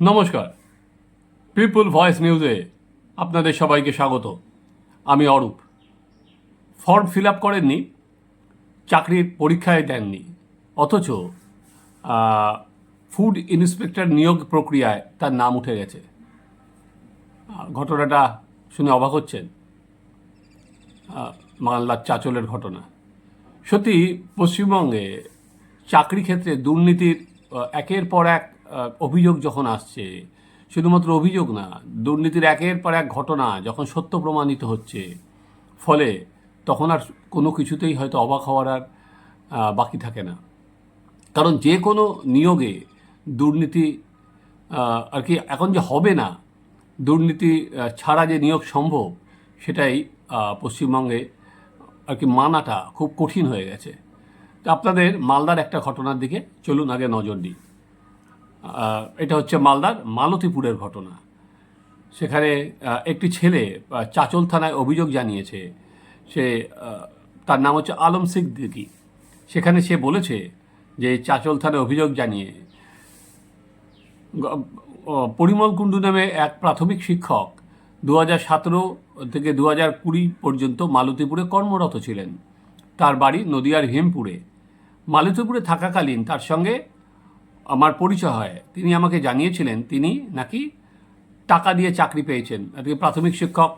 নমস্কার। পিপুল ভয়েস নিউজে আপনাদের সবাইকে স্বাগত। আমি অরূপ। ফর্ম ফিল আপ করেননি, চাকরির পরীক্ষায় দেননি, অথচ ফুড ইন্সপেক্টর নিয়োগ প্রক্রিয়ায় তার নাম উঠে গেছে। ঘটনাটা শুনে অবাক হচ্ছেন। মালদার চাচলের ঘটনা। সত্যি, পশ্চিমবঙ্গে চাকরি ক্ষেত্রে দুর্নীতির একের পর এক অভিযোগ যখন আসছে, শুধুমাত্র অভিযোগ না, দুর্নীতির একের পর এক ঘটনা যখন সত্য প্রমাণিত হচ্ছে, ফলে তখন আর কোনো কিছুতেই হয়তো অবাক হওয়ার আর বাকি থাকে না। কারণ যে কোনো নিয়োগে দুর্নীতি আর কি এখন যে হবে না, দুর্নীতি ছাড়া যে নিয়োগ সম্ভব, সেটাই পশ্চিমবঙ্গে আর কি মানাটা খুব কঠিন হয়ে গেছে। আপনাদের মালদার একটা ঘটনার দিকে চলুন আগে নজর দিই। এটা হচ্ছে মালদার মালতীপুরের ঘটনা। সেখানে একটি ছেলে চাচল থানায় অভিযোগ জানিয়েছে, সে তার নাম হচ্ছে আলম সিদ্দিকি। সেখানে সে বলেছে যে চাচল থানায় অভিযোগ জানিয়ে পরিমল কুণ্ডু নামে এক প্রাথমিক শিক্ষক দু হাজার সতেরো থেকে দু হাজার কুড়ি পর্যন্ত মালতীপুরে কর্মরত ছিলেন। তার বাড়ি নদিয়ার হেমপুরে। মালতীপুরে থাকাকালীন তার সঙ্গে আমার পরিচয় হয়। তিনি আমাকে জানিয়েছিলেন, তিনি নাকি টাকা দিয়ে চাকরি পেয়েছেন। আর কি প্রাথমিক শিক্ষক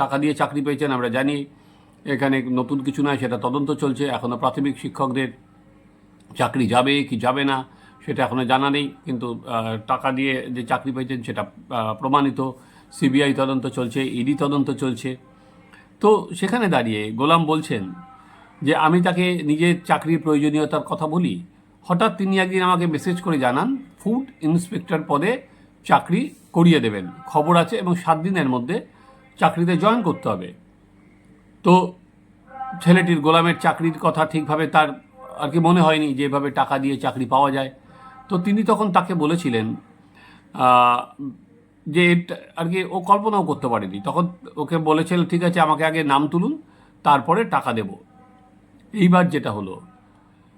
টাকা দিয়ে চাকরি পেয়েছেন, আমরা জানি। এখানে নতুন কিছু নয়, সেটা তদন্ত চলছে। এখনও প্রাথমিক শিক্ষকদের চাকরি যাবে কি যাবে না, সেটা এখনও জানা নেই। কিন্তু টাকা দিয়ে যে চাকরি পেয়েছেন, সেটা প্রমাণিত। সিবিআই তদন্ত চলছে, ইডি তদন্ত চলছে। তো সেখানে দাঁড়িয়ে গোলাম বলছেন যে, আমি তাকে নিজের চাকরির প্রয়োজনীয়তার কথা বলি হঠাৎ তিনি একদিন আমাকে মেসেজ করে জানান ফুড ইন্সপেক্টর পদে চাকরি করিয়ে দেবেন। খবর আছে এবং সাত দিনের মধ্যে চাকরিতে জয়েন করতে হবে। তো ছেলেটির গোলামের চাকরির কথা ঠিকভাবে তার আর কি মনে হয়নি যে এভাবে টাকা দিয়ে চাকরি পাওয়া যায়। তো তিনি তখন তাকে বলেছিলেন যে আর কি ও কল্পনাও করতে পারেনি। তখন ওকে বলেছিলেন ঠিক আছে, আমাকে আগে নাম তুলুন, তারপরে টাকা দেব। এইবার যেটা হলো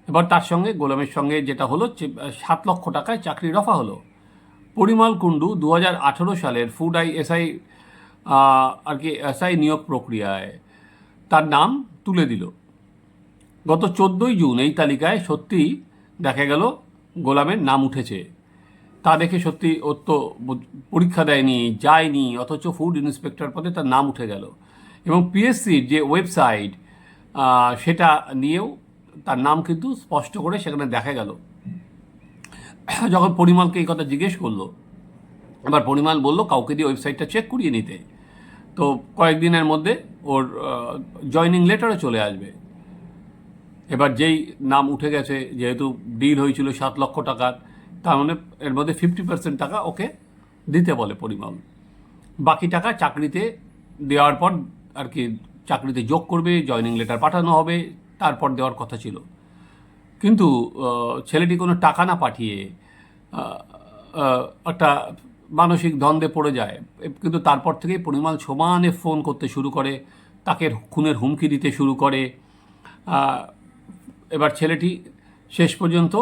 এবার তার সঙ্গে, গোলামের সঙ্গে যেটা হলো সাত লক্ষ টাকায় চাকরি রফা হলো। পরিমল কুণ্ডু দু হাজার আঠেরো সালের ফুড আই এসআই আর কি এসআই নিয়োগ প্রক্রিয়ায় তার নাম তুলে দিল। গত চোদ্দোই জুন এই তালিকায় সত্যিই দেখা গেল গোলামের নাম উঠেছে। তা দেখে সত্যি তো পরীক্ষা দেয়নি, যায়নি, অথচ ফুড ইন্সপেক্টর পদে তার নাম উঠে গেল। এবং পিএসসির যে ওয়েবসাইট সেটা নিয়েও তার নাম কিন্তু স্পষ্ট করে সেখানে দেখা গেল। যখন পরিমলকে এই কথা জিজ্ঞেস করল, এবার পরিমাল বলল, কাউকে দিয়ে ওয়েবসাইটটা চেক করিয়ে নিতে। তো কয়েকদিনের মধ্যে ওর জয়নিং লেটারও চলে আসবে। এবার যেই নাম উঠে গেছে, যেহেতু ডিল হয়েছিল সাত লক্ষ টাকার, তার মানে এর মধ্যে ফিফটি পার্সেন্ট টাকা ওকে দিতে বলে পরিমাণ বাকি টাকা চাকরিতে দেওয়ার পর আর কি চাকরিতে যোগ করবে জয়নিং লেটার পাঠানো হবে তারপর দেওয়ার কথা ছিল। কিন্তু ছেলেটি কোনো টাকা না পাঠিয়ে একটা মানসিক দ্বন্দ্বে পড়ে যায়। কিন্তু তারপর থেকেই পরিমাণ সমানে ফোন করতে শুরু করে, তাকে খুনের হুমকি দিতে শুরু করে। এবার ছেলেটি শেষ পর্যন্ত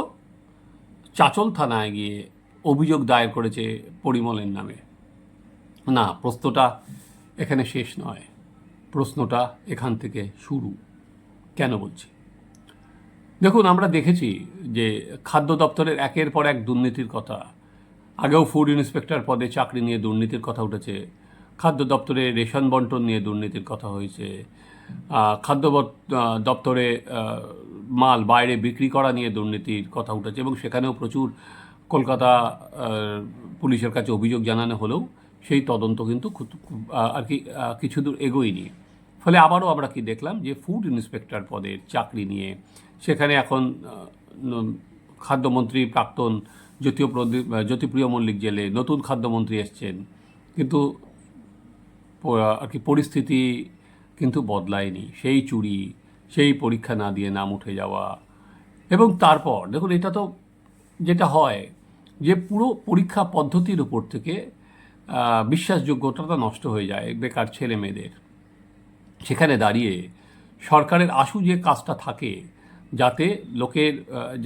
চাচল থানায় গিয়ে অভিযোগ দায়ের করেছে পরিমলের নামে। না, প্রশ্নটা এখানে শেষ নয়। প্রশ্নটা এখান থেকে শুরু। কেন বলছি? দেখুন, আমরা দেখেছি যে খাদ্য দপ্তরের একের পর এক দুর্নীতির কথা, আগেও ফুড ইন্সপেক্টর পদে চাকরি নিয়ে দুর্নীতির কথা উঠেছে, খাদ্য দপ্তরে রেশন বন্টন নিয়ে দুর্নীতির কথা হয়েছে খাদ্য দপ্তরে মাল বাইরে বিক্রি করা নিয়ে দুর্নীতির কথা উঠেছে এবং সেখানেও প্রচুর কলকাতা পুলিশের কাছে অভিযোগ জানানো হলেও সেই তদন্ত কিন্তু আর কি কিছু দূর এগোয়নি। ফলে আবারও আমরা কি দেখলাম যে ফুড ইন্সপেক্টর পদের চাকরি নিয়ে সেখানে এখন খাদ্যমন্ত্রী প্রাক্তন জ্যোতিও প্রদীপ জ্যোতিপ্রিয় মল্লিক জেলে নতুন খাদ্যমন্ত্রী এসছেন। কিন্তু আর কি পরিস্থিতি কিন্তু বদলায়নি। সেই চুরি, সেই পরীক্ষা না দিয়ে নাম উঠে যাওয়া। এবং তারপর, দেখুন, এটা তো যেটা হয় যে পুরো পরীক্ষা পদ্ধতির উপর থেকে বিশ্বাসযোগ্যতাটা নষ্ট হয়ে যায়, বেকার ছেলে মেয়েদের সেখানে দাঁড়িয়ে সরকারের আশু যে কাজটা থাকে, যাতে লোকের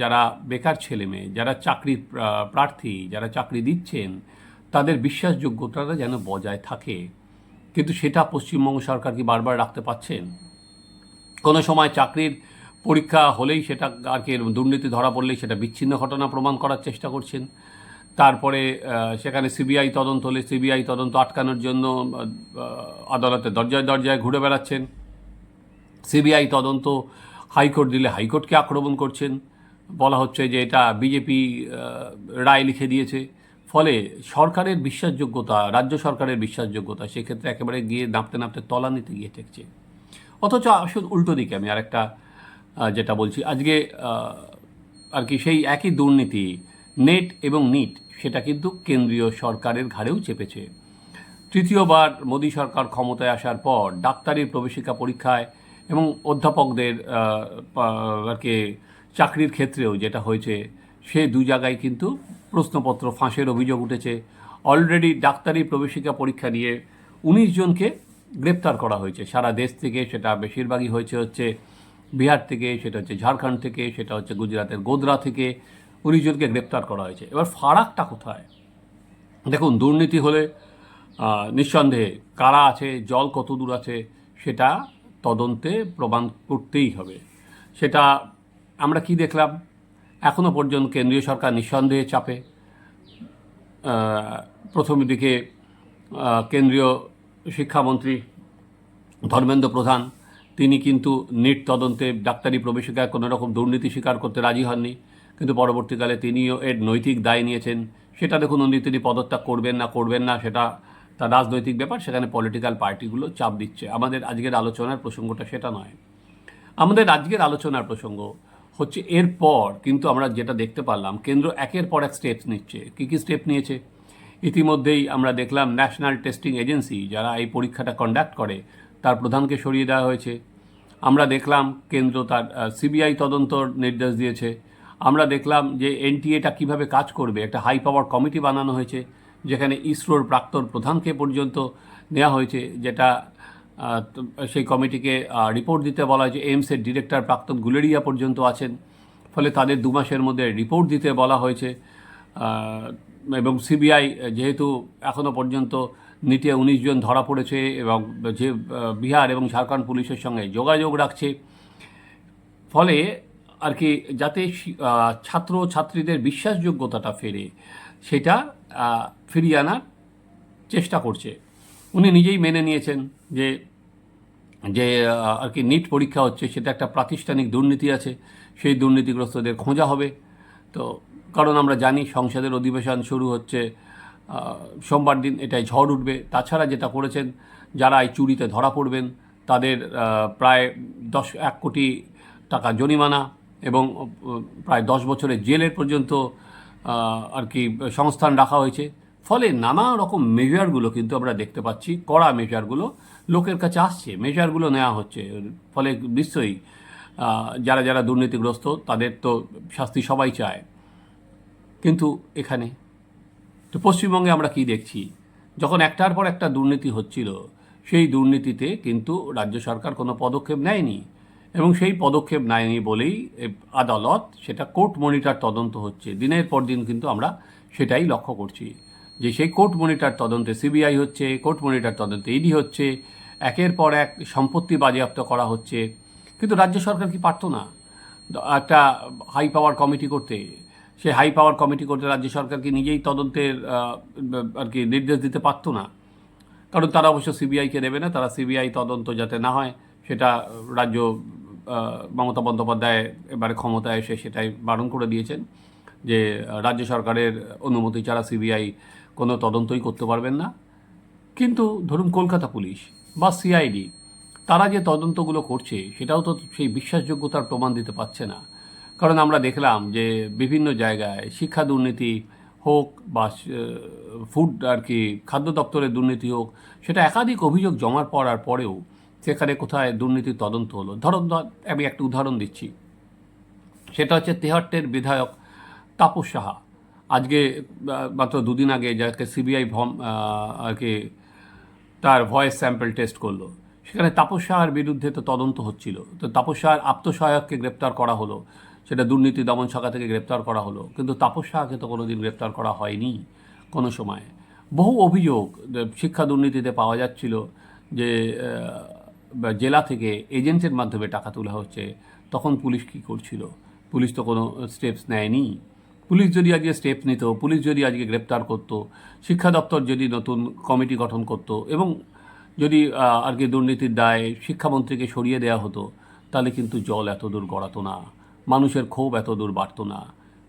যারা বেকার ছেলে মেয়ে, যারা চাকরির প্রার্থী, যারা চাকরি দিচ্ছেন, তাদের বিশ্বাসযোগ্যতাটা যেন বজায় থাকে। কিন্তু সেটা পশ্চিমবঙ্গ সরকার কি বারবার রাখতে পাচ্ছেন কোনো সময় চাকরির পরীক্ষা হলেই সেটা আর কি দুর্নীতি ধরা পড়লেই সেটা বিচ্ছিন্ন ঘটনা প্রমাণ করার চেষ্টা করছেন। তারপরে সেখানে সিবিআই তদন্ত হলে সিবিআই তদন্ত আটকানোর জন্য আদালতে দরজায় দরজায় ঘুরে বেড়াচ্ছেন। সিবিআই তদন্ত হাইকোর্ট দিলে হাইকোর্টকে আক্রমণ করছেন। বলা হচ্ছে যে এটা বিজেপি রায় লিখে দিয়েছে। ফলে সরকারের বিশ্বাসযোগ্যতা রাজ্য সরকারের বিশ্বাসযোগ্যতা সেক্ষেত্রে একেবারে গিয়ে নাপতে নাপতে তলানিতে গিয়ে ঠেকছে। অথচ আসলে উল্টো দিকে আমি আরেকটা আহ, যেটা বলছি। আজকে আর কি সেই একই দুর্নীতি নেট এবং নিট সেটা কিন্তু কেন্দ্রীয় সরকারের ঘাড়েও চেপেছে। তৃতীয়বার মোদী সরকার ক্ষমতায় আসার পর ডাক্তারি প্রবেশিকা পরীক্ষায় এবং অধ্যাপকদের আর কি, চাকরির ক্ষেত্রেও যেটা হয়েছে, সে দু জায়গায় কিন্তু প্রশ্নপত্র ফাঁসের অভিযোগ উঠেছে। অলরেডি ডাক্তারি প্রবেশিকা পরীক্ষা নিয়ে উনিশ জনকে গ্রেপ্তার করা হয়েছে। সারা দেশ থেকে সেটা বেশিরভাগই হয়েছে হচ্ছে বিহার থেকে, সেটা হচ্ছে ঝাড়খণ্ড থেকে, সেটা হচ্ছে গুজরাটের গোদরা থেকে উনিশ জনকে গ্রেপ্তার করা হয়েছে। এবার ফারাকটা কোথায়? দেখুন, দুর্নীতি হলে নিঃসন্দেহে কারা আছে, জল কত দূর আছে, সেটা তদন্তে প্রমাণ করতেই হবে। সেটা আমরা কি দেখলাম? এখনও পর্যন্ত কেন্দ্রীয় সরকার নিঃসন্দেহে চাপে। প্রথম দিকে কেন্দ্রীয় শিক্ষামন্ত্রী ধর্মেন্দ্র প্রধান, তিনি কিন্তু নিট তদন্তে ডাক্তারি প্রবেশিকায় কোনো রকম দুর্নীতি স্বীকার করতে রাজি হননি। কিন্তু পরবর্তীকালে তিনিও এর নৈতিক দায় নিয়েছেন। সেটা দেখুন, উনি তিনি পদত্যাগ করবেন না করবেন না, সেটা তার রাজনৈতিক ব্যাপার। সেখানে পলিটিক্যাল পার্টিগুলো চাপ দিচ্ছে। আমাদের আজকের আলোচনার প্রসঙ্গটা সেটা নয়। আমাদের আজকের আলোচনার প্রসঙ্গ হচ্ছে, এরপর কিন্তু আমরা যেটা দেখতে পারলাম, কেন্দ্র একের পর এক স্টেপস নিচ্ছে। কী কী স্টেপ নিয়েছে? ইতিমধ্যেই আমরা দেখলাম ন্যাশনাল টেস্টিং এজেন্সি যারা এই পরীক্ষাটা কন্ডাক্ট করে, তার প্রধানকে সরিয়ে দেওয়া হয়েছে। আমরা দেখলাম, কেন্দ্র তার সিবিআই তদন্তর নির্দেশ দিয়েছে। আমরা দেখলাম যে এনটিএটা কীভাবে কাজ করবে। একটা হাই পাওয়ার কমিটি বানানো হয়েছে, যেখানে ইসরোর প্রাক্তন প্রধানকে পর্যন্ত নেওয়া হয়েছে, যেটা সেই কমিটিকে রিপোর্ট দিতে বলা হয়েছে। এইমসের ডিরেক্টর প্রাক্তন গুলেরিয়া পর্যন্ত আছেন। ফলে তাদের দু মাসের মধ্যে রিপোর্ট দিতে বলা হয়েছে। এবং সিবিআই যেহেতু এখনও পর্যন্ত নিটে উনিশ জন ধরা পড়েছে এবং যে বিহার এবং ঝাড়খণ্ড পুলিশের সঙ্গে যোগাযোগ রাখছে। ফলে আর কি যাতে ছাত্র ছাত্রীদের বিশ্বাসযোগ্যতাটা ফেরে, সেটা ফিরিয়ে আনার চেষ্টা করছে। উনি নিজেই মেনে নিয়েছেন যে যে আর কি নিট পরীক্ষা হচ্ছে, সেটা একটা প্রাতিষ্ঠানিক দুর্নীতি আছে, সেই দুর্নীতিগ্রস্তদের খোঁজা হবে। তো, কারণ আমরা জানি সংসদের অধিবেশন শুরু হচ্ছে সোমবার দিন এটাই ঝড় উঠবে। তাছাড়া যেটা করেছেন, যারা এই চুরিতে ধরা পড়বেন, তাদের প্রায় দশ এক কোটি টাকা জরিমানা এবং প্রায় দশ বছরের জেলের পর্যন্ত আর কি সংস্থান রাখা হয়েছে। ফলে নানা রকম মেজারগুলো কিন্তু আমরা দেখতে পাচ্ছি, কড়া মেজারগুলো লোকের কাছে আসছে। মেজারগুলো নেওয়া হচ্ছে। ফলে নিশ্চয়ই যারা যারা দুর্নীতিগ্রস্ত, তাদের তো শাস্তি সবাই চায়। কিন্তু এখানে, তো পশ্চিমবঙ্গে আমরা কি দেখছি? যখন একটার পর একটা দুর্নীতি হচ্ছিল, সেই দুর্নীতিতে কিন্তু রাজ্য সরকার কোনো পদক্ষেপ নেয়নি। এবং সেই পদক্ষেপ নেয়নি বলেই আদালত সেটা কোর্ট মনিটর তদন্ত হচ্ছে। দিনের পর দিন কিন্তু আমরা সেটাই লক্ষ্য করছি যে সেই কোর্ট মনিটর তদন্তে সিবিআই হচ্ছে, কোর্ট মনিটর তদন্তে ইডি হচ্ছে, একের পর এক সম্পত্তি বাজেয়াপ্ত করা হচ্ছে। কিন্তু রাজ্য সরকার কি পারতো না? একটা হাই পাওয়ার কমিটি করতে। সে হাই পাওয়ার কমিটি করতে রাজ্য সরকার কি নিজেই তদন্তের আর কি নির্দেশ দিতে পারতো না? কারণ তারা অবশ্য সিবিআইকে দেবে না, তারা সিবিআই তদন্ত যাতে না হয়, সেটা রাজ্য মমতা বন্দ্যোপাধ্যায় এবারে ক্ষমতায় এসে সেটাই বারণ করে দিয়েছেন যে রাজ্য সরকারের অনুমতি ছাড়া সিবিআই কোনো তদন্তই করতে পারবেন না। কিন্তু ধরুন কলকাতা পুলিশ বা সিআইডি, তারা যে তদন্তগুলো করছে, সেটাও তো সেই বিশ্বাসযোগ্যতার প্রমাণ দিতে পারছে না। কারণ আমরা দেখলাম যে, বিভিন্ন জায়গায় শিক্ষা দুর্নীতি হোক বা ফুড আর কি, খাদ্য দপ্তরের দুর্নীতি হোক, সেটা একাধিক অভিযোগ জমার পড়ার পরেও সেখানে কোথায় দুর্নীতির তদন্ত হলো। ধরুন ধর- আমি একটা উদাহরণ দিচ্ছি। সেটা হচ্ছে তেহাট্টের বিধায়ক তাপস সাহা। আজকে মাত্র দুদিন আগে যাকে সিবিআই ভম আর কি, তার ভয়েস স্যাম্পল টেস্ট করল। সেখানে তাপস সাহার বিরুদ্ধে তো তদন্ত হচ্ছিল। তো তাপস সাহার আত্মসহায়ককে গ্রেপ্তার করা হলো। সেটা দুর্নীতি দমন শাখা থেকে গ্রেপ্তার করা হলো। কিন্তু তাপস সাহাকে তো কোনোদিন গ্রেপ্তার করা হয়নি কোনো সময়। বহু অভিযোগ শিক্ষা দুর্নীতিতে পাওয়া যাচ্ছিল যে জেলা থেকে এজেন্টের মাধ্যমে টাকা তোলা হচ্ছে, তখন পুলিশ কী করছিল? পুলিশ তো কোনো স্টেপস নেয়নি। পুলিশ যদি আজকে স্টেপস নিত, পুলিশ যদি আজকে গ্রেপ্তার করতো, শিক্ষা দপ্তর যদি নতুন কমিটি গঠন করতো এবং যদি আর কি দুর্নীতির দায় শিক্ষামন্ত্রীকে সরিয়ে দেওয়া হতো, তাহলে কিন্তু জল এত দূর গড়াতো না, মানুষের ক্ষোভ এত দূর বাড়তো না।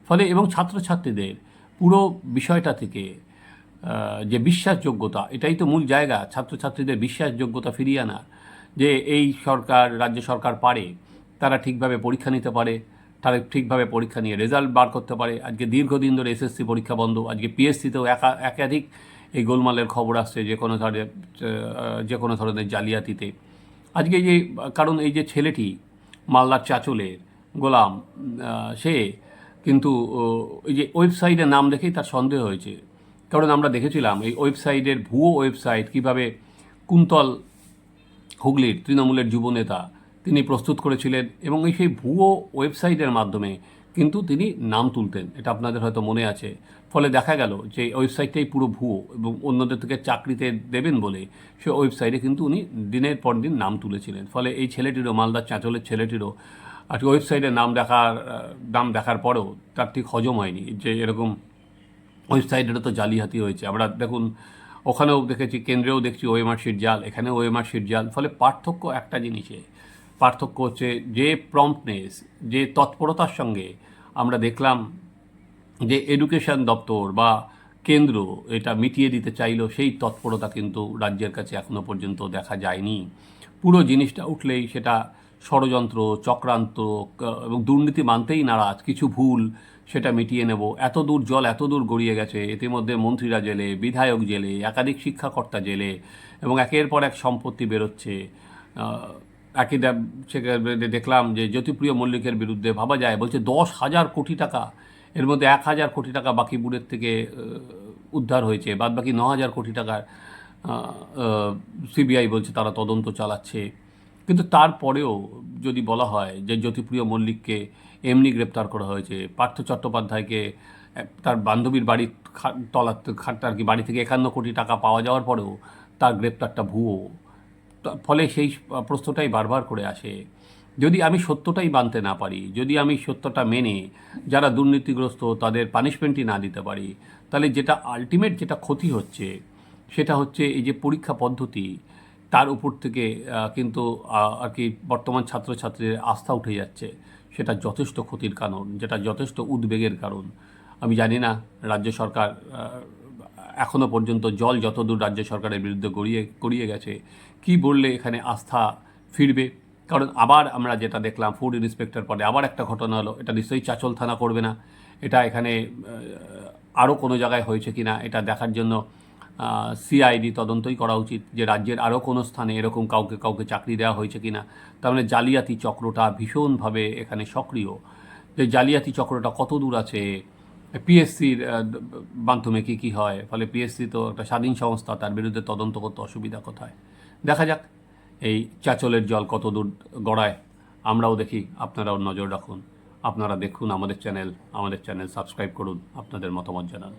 ফলে এবং ছাত্রছাত্রীদের পুরো বিষয়টা থেকে যে বিশ্বাসযোগ্যতা, এটাই তো মূল জায়গা, ছাত্রছাত্রীদের বিশ্বাসযোগ্যতা ফিরিয়ে আনা যে এই সরকার, রাজ্য সরকার পারে, তারা ঠিকভাবে পরীক্ষা নিতে পারে, তারা ঠিকভাবে পরীক্ষা নিয়ে রেজাল্ট বার করতে পারে। আজকে দীর্ঘদিন ধরে এসএসসি পরীক্ষা বন্ধ, আজকে পিএসসিতেও একা, একাধিক এই গোলমালের খবর আসছে যে কোনো ধরনের যে কোনো ধরনের জালিয়াতিতে। আজকে যে, কারণ এই যে ছেলেটি, মালদার চাচলের গোলাম সে কিন্তু এই যে ওয়েবসাইটের নাম দেখেই তার সন্দেহ হয়েছে। কারণ আমরা দেখেছিলাম এই ওয়েবসাইটের ভুয়ো ওয়েবসাইট কীভাবে কুন্তল হুগলির তৃণমূলের যুবনেতা তিনি প্রস্তুত করেছিলেন এবং এই সেই ভুয়ো ওয়েবসাইটের মাধ্যমে কিন্তু তিনি নাম তুলতেন। এটা আপনাদের হয়তো মনে আছে। ফলে দেখা গেল যে ওয়েবসাইটটাই পুরো ভুয়ো এবং অন্যদের থেকে চাকরিতে দেবেন বলে সে ওয়েবসাইটে কিন্তু উনি দিনের পর দিন নাম তুলেছিলেন। ফলে এই ছেলেটিরও, মালদার চাঁচলের ছেলেটিরও আর ওয়েবসাইটে নাম দেখার নাম দেখার পরেও তার ঠিক হজম হয়নি। যে এরকম ওয়েবসাইটেরও তো জালিয়াতি হয়েছে। আমরা দেখুন ওখানেও দেখেছি, কেন্দ্রেও দেখছি ওএমআর শিট জাল, এখানেও ওএমআর শিট জাল, ফলে পার্থক্য একটা জিনিসে। পার্থক্য হচ্ছে যে প্রম্পনেস যে তৎপরতার সঙ্গে আমরা দেখলাম যে এডুকেশন দপ্তর বা কেন্দ্র এটা মিটিয়ে দিতে চাইলো, সেই তৎপরতা কিন্তু রাজ্যের কাছে এখনও পর্যন্ত দেখা যায়নি। পুরো জিনিসটা উঠলেই সেটা ষড়যন্ত্র, চক্রান্ত এবং দুর্নীতি মানতেই নারাজ, কিছু ভুল সেটা মিটিয়ে নেব। এত দূর জল এত দূর গড়িয়ে গেছে, ইতিমধ্যে মন্ত্রীরা জেলে, বিধায়ক জেলে, একাধিক শিক্ষাকর্তা জেলে, এবং একের পর এক সম্পত্তি বেরোচ্ছে। একই সেখানে দেখলাম যে জ্যোতিপ্রিয় মল্লিকের বিরুদ্ধে ভাবা যায়, বলছে দশ হাজার কোটি টাকা, এর মধ্যে এক হাজার কোটি টাকা বাকিপুরের থেকে উদ্ধার হয়েছে বাদ বাকি ন হাজার কোটি টাকার সিবিআই বলছে তারা তদন্ত চালাচ্ছে। কিন্তু তারপরেও যদি বলা হয় যে জ্যোতিপ্রিয় মল্লিককে এমনি গ্রেপ্তার করা হয়েছে, পার্থ চট্টোপাধ্যায়কে তার বান্ধবীর বাড়ির খা- তলা খাটটা আর কি বাড়ি থেকে একান্ন কোটি টাকা পাওয়া যাওয়ার পরেও তার গ্রেপ্তারটা ভুয়ো। ফলে সেই প্রশ্নটাই বারবার করে আসে, যদি আমি সত্যটাই মানতে না পারি, যদি আমি সত্যটা মেনে যারা দুর্নীতিগ্রস্ত তাদের পানিশমেন্টই না দিতে পারি, তাহলে যেটা আলটিমেট যেটা ক্ষতি হচ্ছে, সেটা হচ্ছে এই যে পরীক্ষা পদ্ধতি তার উপর থেকে কিন্তু আর কি বর্তমান ছাত্রছাত্রীদের আস্থা উঠে যাচ্ছে। সেটা যথেষ্ট ক্ষতির কারণ যেটা যথেষ্ট উদ্বেগের কারণ। আমি জানি না রাজ্য সরকার আহ, এখনও পর্যন্ত জল যতদূর রাজ্য সরকারের বিরুদ্ধে গড়িয়ে গড়িয়ে গেছে কি বললে এখানে আস্থা ফিরবে? কারণ আবার আমরা যেটা দেখলাম ফুড ইন্সপেক্টর পদে আবার একটা ঘটনা হলো এটা নিশ্চয়ই চাচল থানা করবে না। এটা এখানে আরও কোনো জায়গায় হয়েছে কি না এটা দেখার জন্য সিআইডি তদন্তই করা উচিত যে রাজ্যের আরও কোনো স্থানে এরকম কাউকে কাউকে চাকরি দেওয়া হয়েছে কি না তার মানে জালিয়াতি চক্রটা ভীষণভাবে এখানে সক্রিয়। যে জালিয়াতি চক্রটা কত দূর আছে পিএসসির মাধ্যমে কী কী হয়? ফলে পিএসসি তো একটা স্বাধীন সংস্থা, তার বিরুদ্ধে তদন্ত করতে অসুবিধা কোথায়? দেখা যাক, এই চাচলের জল কত দূর গড়ায়। আমরাও দেখি, আপনারাও নজর রাখুন। আপনারা দেখুন আমাদের চ্যানেল আমাদের চ্যানেল সাবস্ক্রাইব করুন, আপনাদের মতামত জানান।